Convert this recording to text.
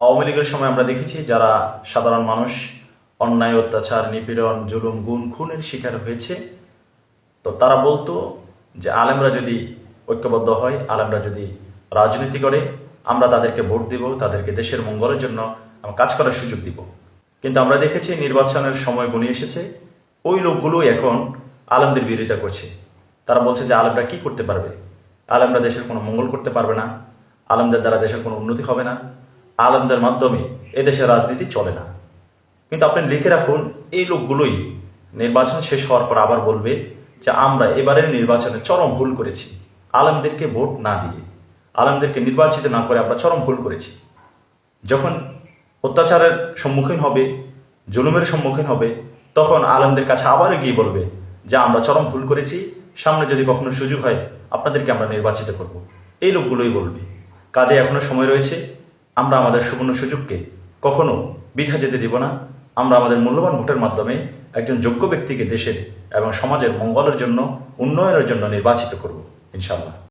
আওয়ামী লীগের সময় আমরা দেখেছি যারা সাধারণ মানুষ, অন্যায়, অত্যাচার, নিপীড়ন, জুলুম গুণ খুনের শিকার হয়েছে। তো তারা বলতো যে আলেমরা যদি ঐক্যবদ্ধ হয়, আলেমরা যদি রাজনীতি করে, আমরা তাদেরকে ভোট দিব, তাদেরকে দেশের মঙ্গলের জন্য আমরা কাজ করার সুযোগ দিব। কিন্তু আমরা দেখেছি নির্বাচনের সময় গুণে এসেছে। ওই লোকগুলোই এখন আলেমদের বিরোধিতা করছে। তারা বলছে যে আলেমরা কি করতে পারবে? আলেমরা দেশের কোনো মঙ্গল করতে পারবে না। আলেমদের দ্বারা দেশের কোনো উন্নতি হবে না। আলেমদের মাধ্যমে এদেশের রাজনীতি চলে না। কিন্তু আপনি লিখে রাখুন, এই লোকগুলোই নির্বাচন শেষ হওয়ার পর আবার বলবে যে, আমরা এবারের নির্বাচনে চরম ভুল করেছি। আলেমদেরকে ভোট না দিয়ে, আলেমদেরকে নির্বাচিত না করে আমরা চরম ভুল করেছি। যখন অত্যাচারের সম্মুখীন হবে, জুলুমের সম্মুখীন হবে, তখন আলেমদের কাছে আবার গিয়ে বলবে যে, আমরা চরম ভুল করেছি। সামনে যদি কখনো সুযোগ হয়, আপনাদেরকে আমরা নির্বাচিত করব। এই লোকগুলোই বলবে। কাজে এখনও সময় রয়েছে। আমরা আমাদের সুবর্ণ সুযোগকে কখনো বিধা যেতে দিব না। আমরা আমাদের মূল্যবান ভোটের মাধ্যমে একজন যোগ্য ব্যক্তিকে দেশের এবং সমাজের মঙ্গলের জন্য, উন্নয়নের জন্য নির্বাচিত করব, ইনশাআল্লাহ।